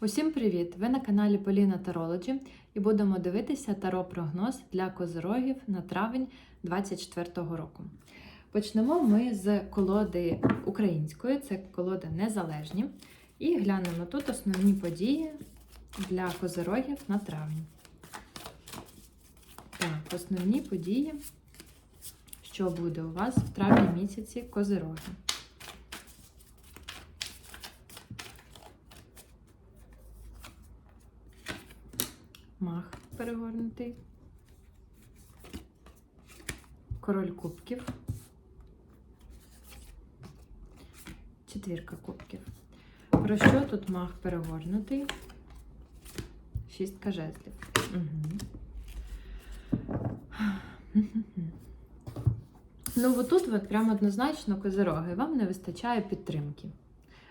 Усім привіт! Ви на каналі Поліна Тарологі і будемо дивитися таро-прогноз для козирогів на травень 2024 року. Почнемо ми з колоди української, це колода Незалежні. І глянемо тут основні події для козирогів на травень. Так, основні події, що буде у вас в травні місяці козироги. Мах перегорнутий. Король кубків. Четвірка кубків. Про що тут мах перегорнутий? Шістка жезлів. Ну, отут от прямо однозначно козироги, вам не вистачає підтримки.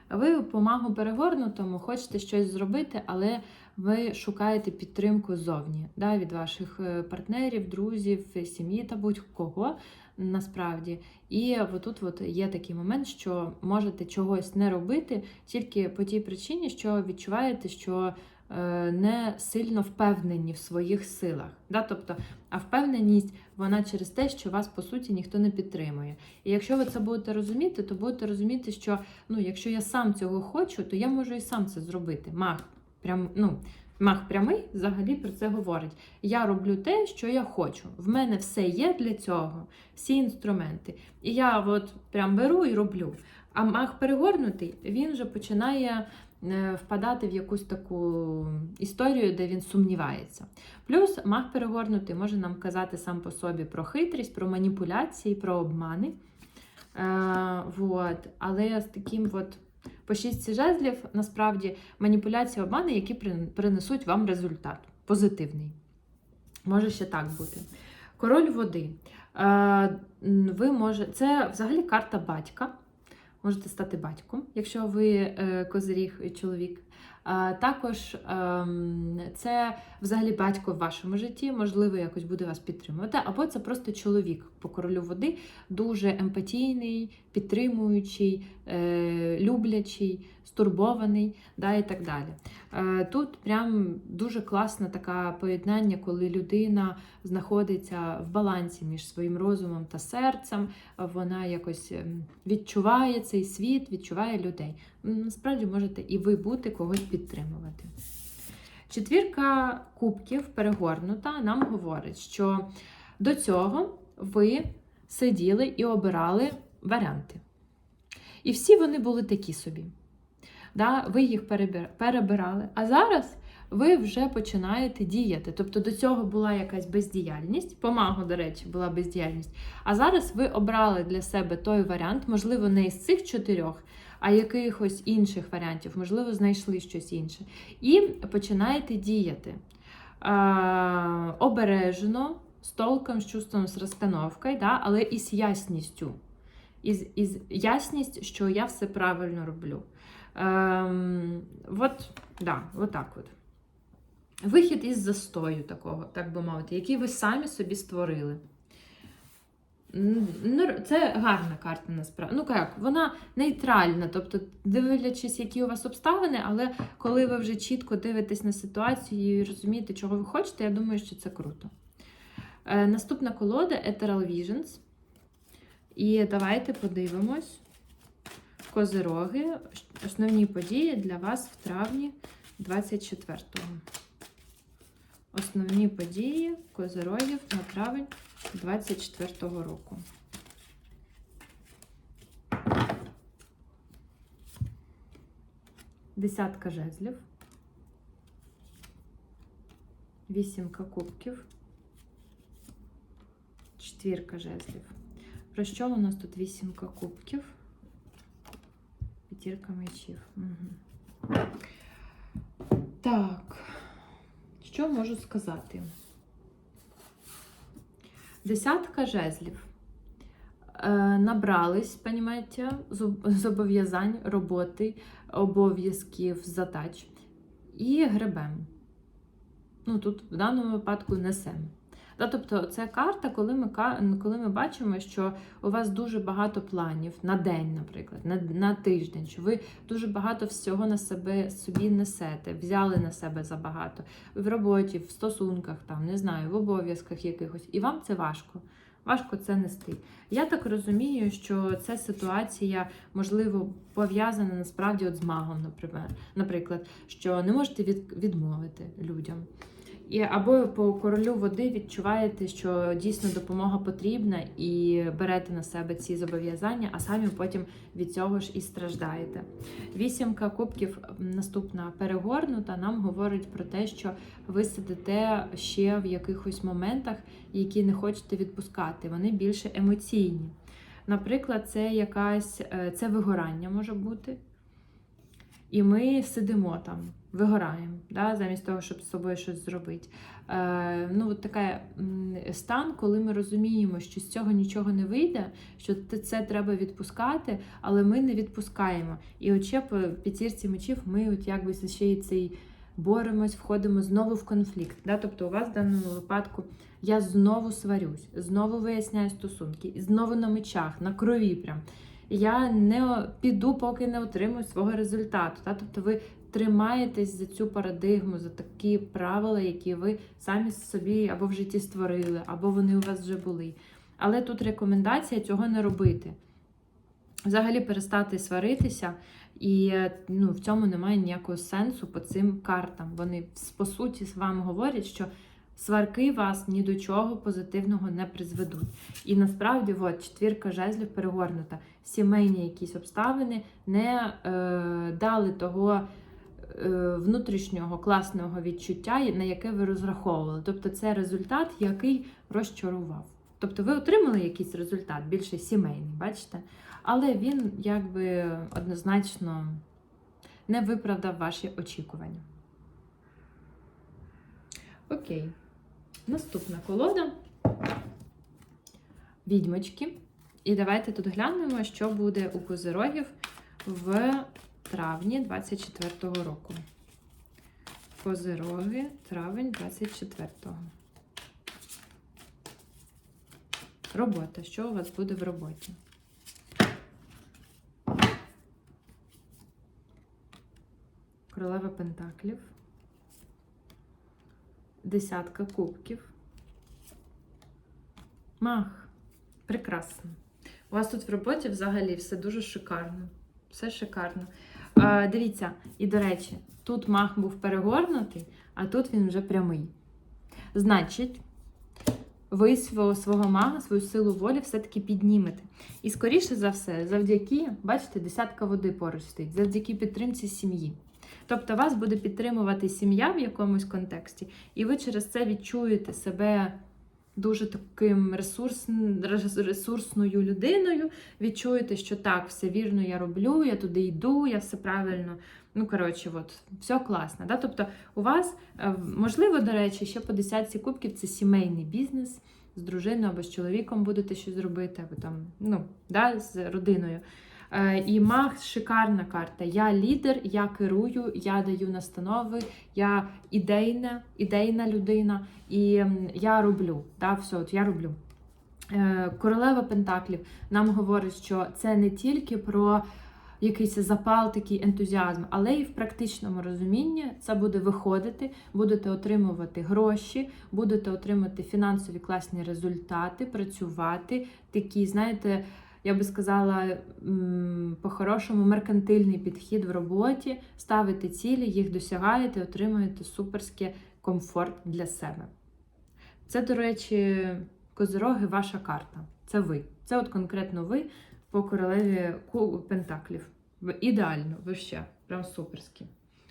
Ви по магу перегорнутому хочете щось зробити, але ви шукаєте підтримку ззовні да, від ваших е, партнерів, друзів, сім'ї та будь-кого насправді. І отут от є такий момент, що можете чогось не робити тільки по тій причині, що відчуваєте, що е, не сильно впевнені в своїх силах. Да? Тобто, а впевненість вона через те, що вас по суті ніхто не підтримує. І якщо ви це будете розуміти, то будете розуміти, що ну, якщо я сам цього хочу, то я можу і сам це зробити. Мах, прям, ну, мах прямий взагалі про це говорить. Я роблю те, що я хочу. В мене все є для цього, всі інструменти. І я от прям беру і роблю. А мах перегорнутий, він вже починає е, впадати в якусь таку історію, де він сумнівається. Плюс мах перегорнутий може нам казати сам по собі про хитрість, про маніпуляції, про обмани. Е, вот. Але з таким от по шість жезлів насправді маніпуляції обмани, які принесуть вам результат позитивний. Може ще так бути. Король води. Е, ви може... Це взагалі карта батька. Можете стати батьком, якщо ви е, козиріг і чоловік. Також ем, це взагалі батько в вашому житті, можливо, якось буде вас підтримувати. Або це просто чоловік по королю води, дуже емпатійний, підтримуючий, е, люблячий, стурбований да, і так далі. Е, тут прям дуже класне таке поєднання, коли людина знаходиться в балансі між своїм розумом та серцем, вона якось ем, відчуває цей світ, відчуває людей. Насправді можете і ви бути когось підтримувати. Четвірка кубків перегорнута нам говорить, що до цього ви сиділи і обирали варіанти. І всі вони були такі собі. Да? Ви їх перебирали. А зараз ви вже починаєте діяти. Тобто до цього була якась бездіяльність, помагу, до речі, була бездіяльність. А зараз ви обрали для себе той варіант, можливо, не із цих чотирьох, а якихось інших варіантів, можливо, знайшли щось інше. І починаєте діяти. Е, обережно, з толком, з чувством, з розстановкою, да, але із ясністю. Із, із ясність, що я все правильно роблю. Ем, от, да, от так от. Вихід із застою такого, так би мовити, який ви самі собі створили. Це гарна карта насправді. Ну як, вона нейтральна, тобто, дивлячись, які у вас обставини, але коли ви вже чітко дивитесь на ситуацію і розумієте, чого ви хочете, я думаю, що це круто. Е, наступна колода Ethereal Visions. І давайте подивимось козироги, основні події для вас в травні 24-го. Основні події козирогів на травень 24-го року. Десятка жезлів, вісімка кубків, четвірка жезлів. Про що у нас тут вісімка кубків? П'ятірка мечів. Угу. Так, Що можу сказати? Десятка жезлів. Е, набрались, понімаєте, зобов'язань роботи, обов'язків, задач. І гребем. Ну, тут в даному випадку несем. Да, тобто, це карта, коли ми коли ми бачимо, що у вас дуже багато планів на день, наприклад, на, на тиждень, що ви дуже багато всього на себе собі несете, взяли на себе забагато в роботі, в стосунках, там не знаю, в обов'язках якихось, і вам це важко. Важко це нести. Я так розумію, що ця ситуація можливо пов'язана насправді от з магом, наприклад, що не можете від, відмовити людям. І або по королю води відчуваєте, що дійсно допомога потрібна, і берете на себе ці зобов'язання, а самі потім від цього ж і страждаєте. Вісімка кубків наступна перегорнута нам говорить про те, що ви сидите ще в якихось моментах, які не хочете відпускати. Вони більше емоційні. Наприклад, це якась е, це вигорання може бути. І ми сидимо там, вигораємо, да, замість того, щоб з собою щось зробити. Е, ну, от такий стан, коли ми розуміємо, що з цього нічого не вийде, що це треба відпускати, але ми не відпускаємо. І от ще по п'ятірці мечів ми от якби ще й цей боремось, входимо знову в конфлікт. Да? Тобто у вас в даному випадку я знову сварюсь, знову виясняю стосунки, і знову на мечах, на крові прям. Я не піду, поки не отримую свого результату. Та? Тобто ви тримаєтесь за цю парадигму, за такі правила, які ви самі собі або в житті створили, або вони у вас вже були. Але тут рекомендація цього не робити. Взагалі перестати сваритися, і ну, в цьому немає ніякого сенсу по цим картам. Вони по суті вам говорять, що сварки вас ні до чого позитивного не призведуть. І насправді, от, четвірка жезлів перегорнута. Сімейні якісь обставини не е, дали того е, внутрішнього класного відчуття, на яке ви розраховували. Тобто це результат, який розчарував. Тобто ви отримали якийсь результат, більше сімейний, бачите? Але він якби однозначно не виправдав ваші очікування. Окей. Наступна колода. Відьмочки. І давайте тут глянемо, що буде у козирогів в травні 24-го року. Козироги, травень 24-го. Робота. Що у вас буде в роботі? Королева Пентаклів. Десятка кубків. Мах. Прекрасно. У вас тут в роботі взагалі все дуже шикарно. Все шикарно. А, дивіться, і до речі, тут мах був перегорнутий, а тут він вже прямий. Значить, ви свого, свого мага, свою силу волі все-таки піднімете. І скоріше за все, завдяки, бачите, десятка води поруч стоїть, завдяки підтримці сім'ї. Тобто вас буде підтримувати сім'я в якомусь контексті, і ви через це відчуєте себе дуже таким ресурс, ресурсною людиною. Відчуєте, що так, все вірно я роблю, я туди йду, я все правильно. Ну, коротше, от, все класно. Да? Тобто, у вас, е, можливо, до речі, ще по десятці кубків це сімейний бізнес. З дружиною або з чоловіком будете щось робити, або там, ну, да, з родиною. Е, І маг шикарна карта. Я лідер, я керую, я даю настанови, я ідейна, ідейна людина, і я роблю. Да, все, от я роблю. Е, Королева Пентаклів нам говорить, що це не тільки про якийсь запал, такий ентузіазм, але і в практичному розумінні це буде виходити, будете отримувати гроші, будете отримати фінансові класні результати, працювати, такі, знаєте, я би сказала, по-хорошому меркантильний підхід в роботі, ставите цілі, їх досягаєте, отримуєте суперський комфорт для себе. Це, до речі, козироги ваша карта. Це ви. Це от конкретно ви по королеві Пентаклів. Ідеально, ви ще. Прям суперські.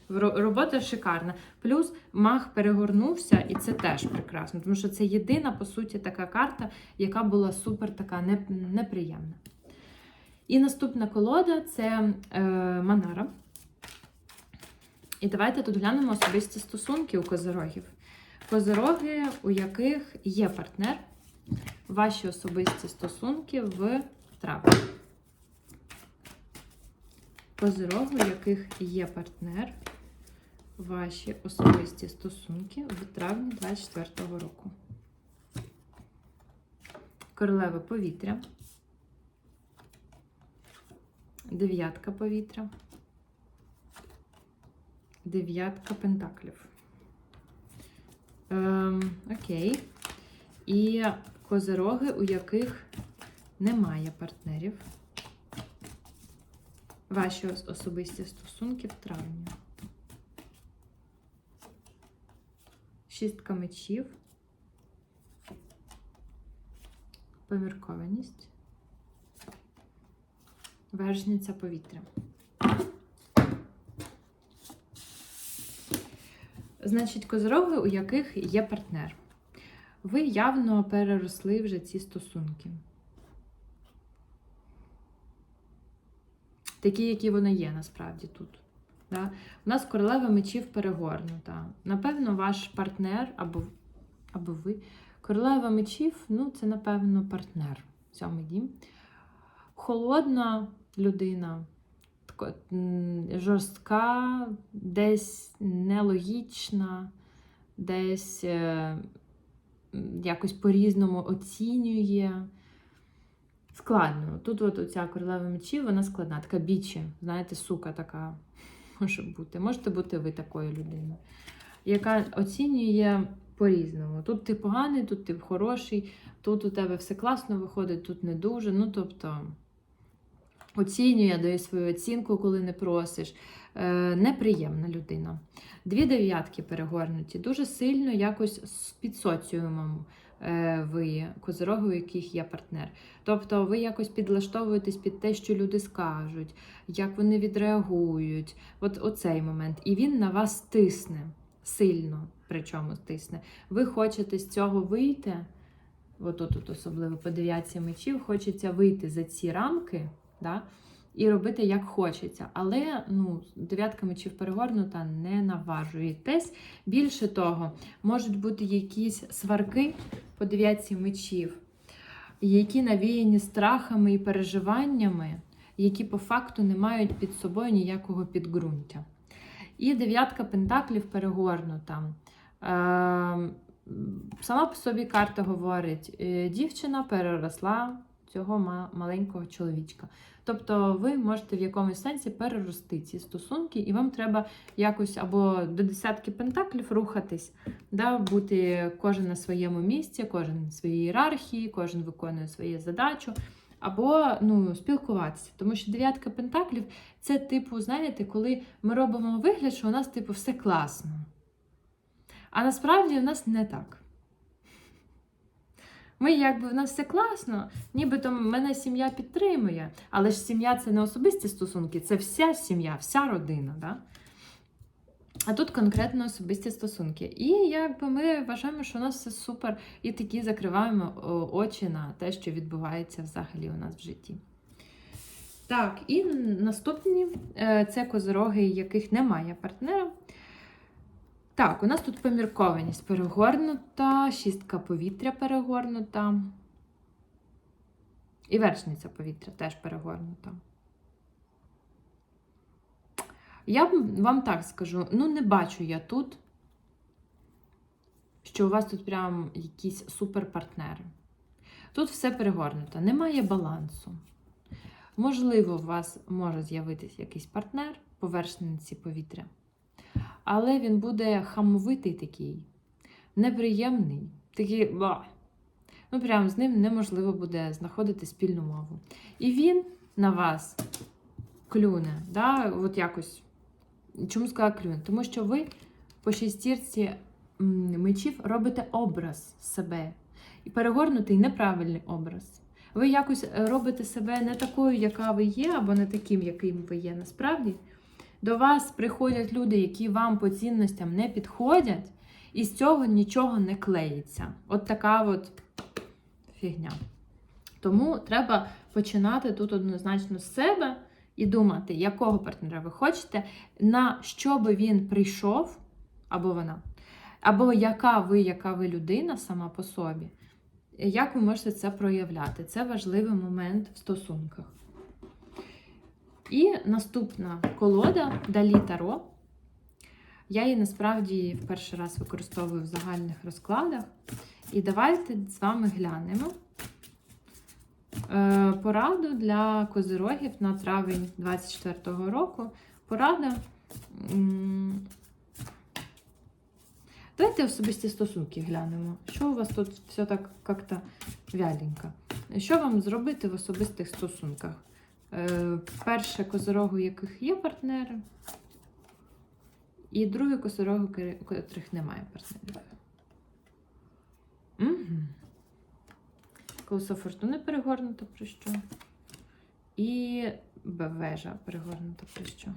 Ро- Робота шикарна. Плюс маг перегорнувся, і це теж прекрасно, тому що це єдина, по суті, така карта, яка була супер така неприємна. І наступна колода це е, Манара. І давайте тут глянемо особисті стосунки у козирогів. Козироги, у яких є партнер, ваші особисті стосунки в травні. Козирогу, у яких є партнер, ваші особисті стосунки в травні 24-го року. королева повітря, дев'ятка повітря, дев'ятка пентаклів. Ем, окей. І козероги, у яких немає партнерів. Ваші особисті стосунки в травні. Шістка мечів. Поміркованість. Вершниця повітря. Значить, козороги, у яких є партнер. Ви явно переросли вже ці стосунки. Такі, які вони є насправді тут. Да? У нас королева мечів перегорнута. Напевно, ваш партнер або, або ви. Королева мечів, ну, це, напевно, партнер. Сьомий дім. Холодна людина, жорстка, десь нелогічна, десь е, якось по-різному оцінює. Складно. Тут от оця королева мечів, вона складна, така бічі, знаєте, сука така може бути. Можете бути ви такою людиною, яка оцінює по-різному. Тут ти поганий, тут ти хороший, тут у тебе все класно виходить, тут не дуже. Ну, тобто оцінює, дає свою оцінку, коли не просиш. Е, неприємна людина. Дві дев'ятки перегорнуті, дуже сильно якось під соціумом ви, козороги, у яких є партнер. Тобто ви якось підлаштовуєтесь під те, що люди скажуть, як вони відреагують. От оцей момент. І він на вас тисне, сильно, причому тисне. Ви хочете з цього вийти. От тут особливо по дев'ятці мечів, хочеться вийти за ці рамки, да, і робити як хочеться. Але ну, дев'ятка мечів перегорнута, не наважуєтесь. Більше того, можуть бути якісь сварки по дев'ятці мечів, які навіяні страхами і переживаннями, які по факту не мають під собою ніякого підґрунтя. І дев'ятка пентаклів перегорнута. Е, Сама по собі карта говорить: е, дівчина переросла цього маленького чоловічка. Тобто ви можете в якомусь сенсі перерости ці стосунки, і вам треба якось або до десятки пентаклів рухатись, да, бути кожен на своєму місці, кожен в своїй ієрархії, кожен виконує свою задачу. Або ну, спілкуватися, тому що дев'ятка пентаклів це, типу, знаєте, коли ми робимо вигляд, що у нас, типу, все класно. А насправді в нас не так. Ми, якби в нас все класно, нібито мене сім'я підтримує, але ж сім'я це не особисті стосунки, це вся сім'я, вся родина. Да? А тут конкретно особисті стосунки. І якби ми вважаємо, що у нас все супер, і такі закриваємо очі на те, що відбувається взагалі у нас в житті. Так, і наступні е, це козороги, яких немає партнера. Так, у нас тут поміркованість перегорнута, шістка повітря перегорнута. І вершниця повітря теж перегорнута. Я вам так скажу: ну, не бачу я тут, що у вас тут прям якісь суперпартнери. Тут все перегорнуто, немає балансу. Можливо, у вас може з'явитися якийсь партнер по вершниці повітря. Але він буде хамовитий такий, неприємний, такий. Ба. Ну, прям з ним неможливо буде знаходити спільну мову. І він на вас клюне, да? от якось. Чому сказала клюне? Тому що ви по шестірці мечів робите образ себе. І перегорнутий неправильний образ. Ви якось робите себе не такою, яка ви є, або не таким, яким ви є насправді. До вас приходять люди, які вам по цінностям не підходять, і з цього нічого не клеїться. От така от фігня. Тому треба починати тут однозначно з себе і думати, якого партнера ви хочете, на що би він прийшов, або вона, або яка ви, яка ви людина сама по собі. Як ви можете це проявляти? Це важливий момент в стосунках. І наступна колода Далі Таро. Я її насправді в перший раз використовую в загальних розкладах. І давайте з вами глянемо, е, пораду для козирогів на травень 24-го року. Порада. Давайте особисті стосунки глянемо. Що у вас тут все так як-то вяленько? Що вам зробити в особистих стосунках? Е, перше козирогу, у яких є партнери, і друге у котрих немає партнерів. Угу. Колесо фортуни перегорнуто про що? І вежа перегорнута про що?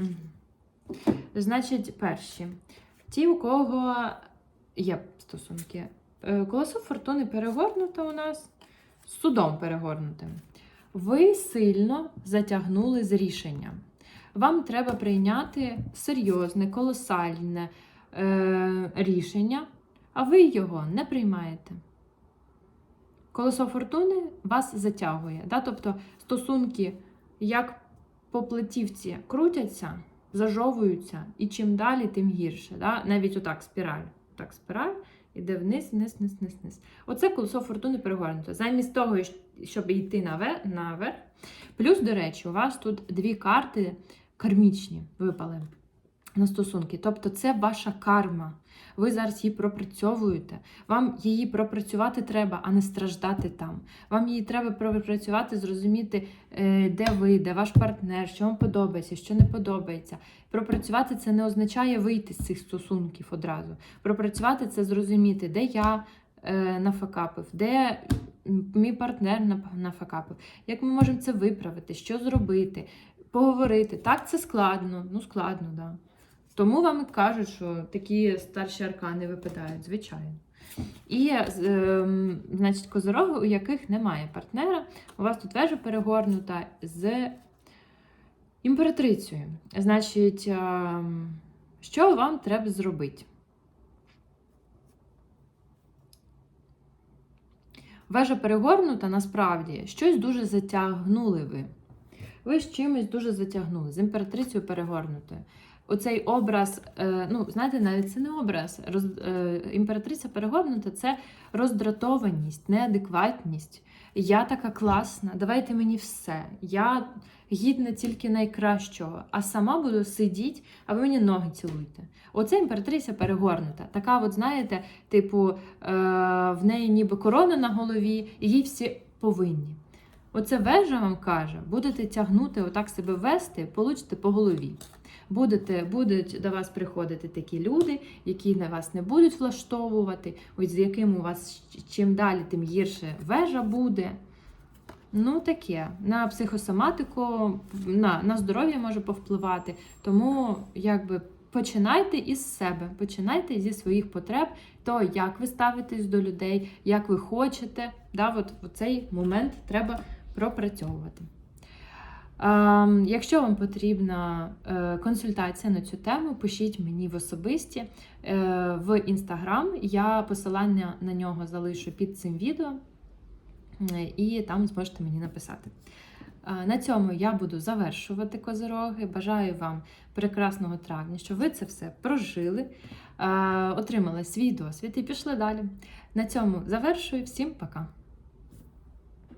Угу. Значить, перші. Ті, у кого є стосунки. Е, Колесо фортуни перегорнуто у нас судом перегорнутим. Ви сильно затягнули з рішенням. Вам треба прийняти серйозне, колосальне е, рішення, а ви його не приймаєте. Колесо фортуни вас затягує. Да? Тобто стосунки, як по плетівці, крутяться, зажовуються, і чим далі, тим гірше. Да? Навіть отак спіраль. Так, спіраль іде вниз, вниз, вниз, вниз, вниз. Оце колесо фортуни перегорнуто. Замість того, щоб йти наве- наверх. Плюс, до речі, у вас тут дві карти кармічні випали на стосунки. Тобто це ваша карма. Ви зараз її пропрацьовуєте. Вам її пропрацювати треба, а не страждати там. Вам її треба пропрацювати, зрозуміти, е, де ви, де ваш партнер, що вам подобається, що не подобається. Пропрацювати це не означає вийти з цих стосунків одразу. Пропрацювати це зрозуміти, де я е, нафакапив, де мій партнер нафакапив, як ми можемо це виправити, що зробити, поговорити. Так, це складно, ну складно, так. Да. Тому вам і кажуть, що такі старші аркани випадають, звичайно. І, ем, значить, козороги, у яких немає партнера, у вас тут вежа перегорнута з імператрицею. Значить, ем, що вам треба зробити? Вежа перегорнута, насправді, щось дуже затягнули ви. Ви з чимось дуже затягнули, з імператрицею перегорнутою. Оцей образ, е, ну, знаєте, навіть це не образ. Е, імператриця перегорнута це роздратованість, неадекватність. Я така класна, давайте мені все. Я гідна тільки найкращого, а сама буду сидіти, а ви мені ноги цілуйте. Оце імператриця перегорнута. Така, от, знаєте, типу, е, в неї ніби корона на голові, і їй всі повинні. Оце вежа вам каже, будете тягнути, отак себе вести, получите по голові. Будете, будуть до вас приходити такі люди, які на вас не будуть влаштовувати, ось з яким у вас чим далі, тим гірше вежа буде. Ну, таке. На психосоматику, на, на здоров'я може повпливати. Тому, якби. Починайте із себе, починайте зі своїх потреб, то як ви ставитесь до людей, як ви хочете. Да, от цей момент треба пропрацьовувати. Е, якщо вам потрібна е, консультація на цю тему, пишіть мені в особисті е, в інстаграм. Я посилання на нього залишу під цим відео, і там зможете мені написати. Е, На цьому я буду завершувати козироги. Бажаю вам прекрасного травня, щоб ви це все прожили, отримали свій досвід і пішли далі. На цьому завершую. Всім пока!